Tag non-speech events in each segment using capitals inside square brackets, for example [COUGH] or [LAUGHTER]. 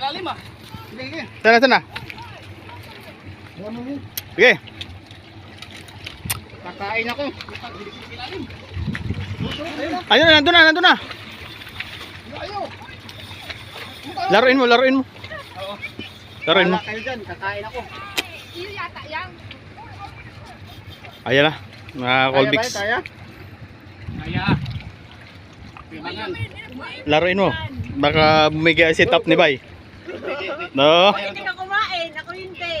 ilalim ah. Sige, sige. Sana, sana. Sige. Kakain ako. Ilalim. Ayun na, nandun na, nandun na. Laruin mo, laruin mo. Oo. Laruin mo. Kayo dyan, kakain ako. Ayan na. Mga Colbix. Kaya ba, kaya? Laruin mo. Baka bumigay si top ni Bay. No. Hindi ka kumain, ako hindi.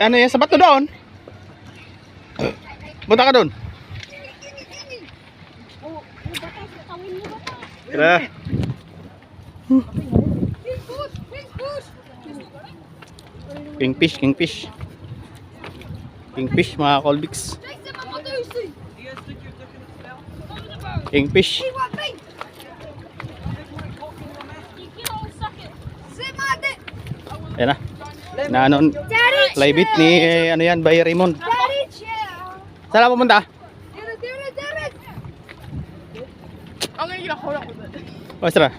Ano yan? Sa bato doon? Punta ka doon. Tara. Kingfish, kingfish. Kingfish mga Colbix. Kingfish. Ayan na. Na ano, live it ni eh, ano yan, by Raymond. Saan ka pumunta? I'm gonna get a hold up with it. O, tara.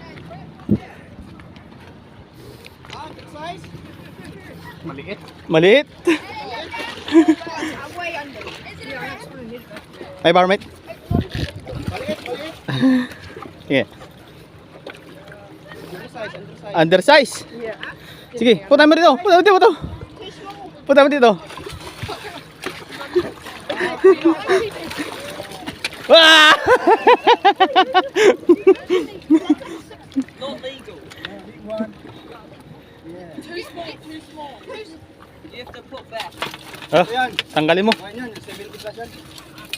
Maliit. Maliit. [LAUGHS] May barmate? [LAUGHS] Sige. Undersize. Sige, punta mo dito. Punta mo dito. Punta mo dito. Wah! Not legal. Too small, too small. You have to put back. Ah, tanggalin mo. Kain yan, 70 plus yan.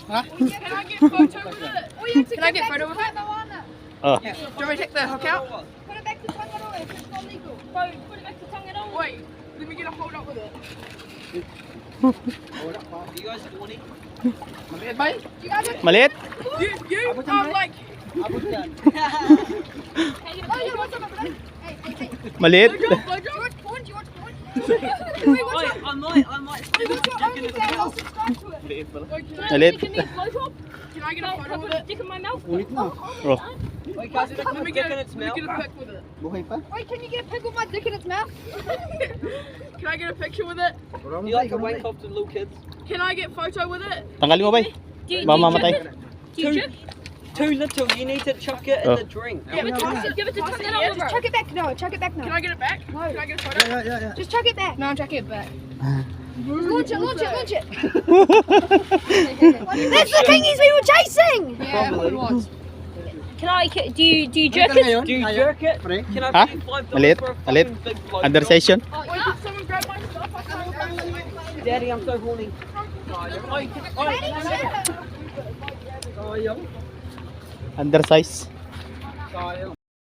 Ha? Can I get photo with it? Can I get photo with it? Oh. Do you want me to take the hook out? Put it back to Tangaroa, it's not legal. Put it back to Tangaroa. Wait, let me get a hold up with it. You guys horny? Maliit ba? Are... Maliit? You, you, I'm like, Abot yan. [LAUGHS] Oh, yeah, what's up there? Hey, hey, hey. Maliit? Wait, what's Wait, up? I might, I might. Hey, what's your OnlyFans? I'll subscribe to it. Wait, can I, Maliit? can I get a photo with it? dick in my mouth. Ulit na. Oh. Wait, guys, is it Let me dick get, in a, its let me mouth? get a pic with it. Buhay pa? Wait, can you get a pic with my dick in its mouth? [LAUGHS] Can I get a picture with it? Do you like to wank off to little kids? Can I get photo with it? Tanggalin mo ba? Baka mamatay. Too, too little. You need to chuck it in Oh. the drink. Yeah, but toss it, give it to Toss it, Tangaroa, yeah, just chuck it back. No, chuck it back Can. I get it back? No. Can I get a photo? Yeah, yeah, yeah. Just chuck it back. No, I'm checking it back. Launch it, launch it, launch it. That's the thingies we were chasing. Yeah, it was. Can I? Do you do you jerk it? Do you jerk it? Can I Ha? pay five Maliit? dollars for a Maliit? fucking big blow Under job? session? Wait, Daddy, I'm so horny. Undersize. Sayang.